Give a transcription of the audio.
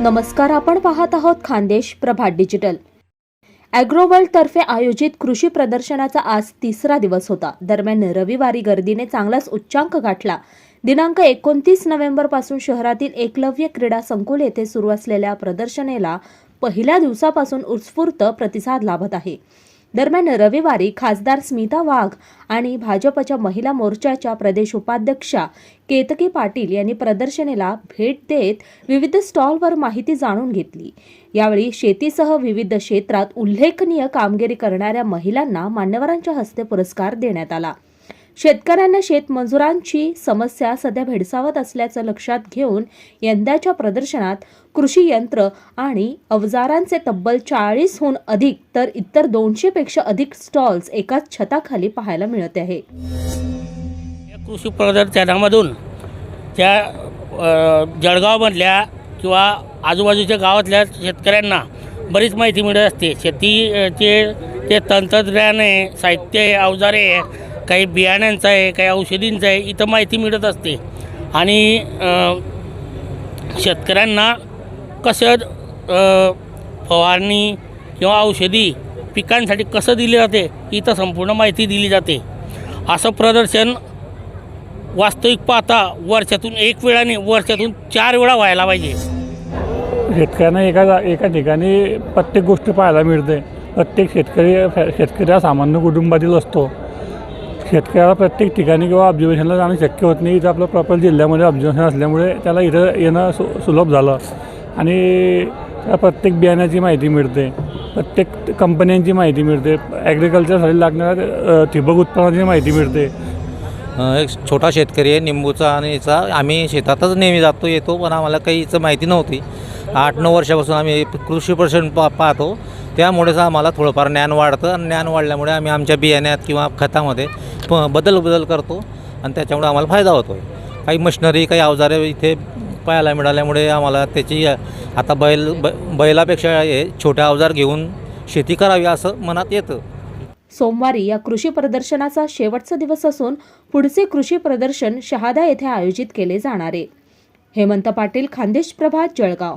नमस्कार आपण पाहत आहोत खानदेश प्रभात डिजिटल. अॅग्रोवर्ल्ड तर्फे आयोजित कृषी प्रदर्शनाचा आज तिसरा दिवस होता. दरम्यान रविवारी गर्दीने चांगलाच उच्चांक गाठला. दिनांक एकोणतीस नोव्हेंबरपासून शहरातील एकलव्य क्रीडा संकुल येथे सुरू असलेल्या प्रदर्शनेला पहिल्या दिवसापासून उत्स्फूर्त प्रतिसाद लाभत आहे. दरम्यान रविवारी खासदार स्मिता वाघ आणि भाजपच्या महिला मोर्चाच्या प्रदेश उपाध्यक्षा केतकी पाटील यांनी प्रदर्शनेला भेट देत विविध स्टॉलवर माहिती जाणून घेतली. यावेळी शेतीसह विविध क्षेत्रात उल्लेखनीय कामगिरी करणाऱ्या महिलांना मान्यवरांच्या हस्ते पुरस्कार देण्यात आला. शेतकऱ्यांना शेतमजुरांची समस्या सध्या भेडसावत असल्याचं लक्षात घेऊन यंदाच्या प्रदर्शनात कृषी यंत्र आणि अवजारांचे तब्बल चाळीसहून अधिक तर इतर दोनशेपेक्षा अधिक स्टॉल्स एकाच छताखाली पाहायला मिळत आहे. या कृषी प्रदर्शनामधून त्या जळगावमधल्या किंवा आजूबाजूच्या गावातल्या शेतकऱ्यांना बरीच माहिती मिळत असते. शेतीचे ते तंत्रज्ञान आहे साहित्य आहे अवजारे आहे काही बियाण्यांचा आहे काही औषधींचं आहे इथं माहिती मिळत असते. आणि शेतकऱ्यांना कसं फवारणी किंवा औषधी पिकांसाठी कसं दिले जाते इथं संपूर्ण माहिती दिली जाते. असं प्रदर्शन वास्तविक पाहता वर्षातून एक वेळाने वर्षातून चार वेळा व्हायला पाहिजे. शेतकऱ्यांना एका एका ठिकाणी प्रत्येक गोष्ट पाहायला मिळते. प्रत्येक शेतकरी शेतकरी हा सामान्य कुटुंबातील असतो. शेतकऱ्याला प्रत्येक ठिकाणी किंवा ऑब्झर्वेशनला जाणं शक्य होत नाही. इथं आपलं प्रॉपर जिल्ह्यामध्ये ऑब्झर्वेशन असल्यामुळे त्याला इथं येणं सु सुलभ झालं. आणि त्या प्रत्येक बियाण्याची माहिती मिळते. प्रत्येक कंपन्यांची माहिती मिळते. ॲग्रिकल्चरसाठी लागणाऱ्या ठिबक उत्पादनाची माहिती मिळते. एक छोटा शेतकरी आहे निंबूचा आणि याचा. आम्ही शेतातच नेहमी जातो येतो पण आम्हाला काही इथं माहिती नव्हती. आठ नऊ वर्षापासून आम्ही कृषी प्रशन पा पाहतो. त्यामुळेच आम्हाला थोडंफार ज्ञान वाढतं. आणि ज्ञान वाढल्यामुळे आम्ही आमच्या बियाण्यात किंवा खतामध्ये प बदल बदल करतो आणि त्याच्यामुळे आम्हाला फायदा होतो आहे काही मशिनरी काही अवजारे इथे पाहायला मिळाल्यामुळे आम्हाला त्याची आता बैल ब बैलापेक्षा हे छोट्या अवजार घेऊन शेती करावी असं मनात येतं. सोमवारी या कृषी प्रदर्शनाचा शेवटचा दिवस असून पुढचे कृषी प्रदर्शन शहादा येथे आयोजित केले जाणार आहे. हेमंत पाटील खानदेश प्रभात जळगाव.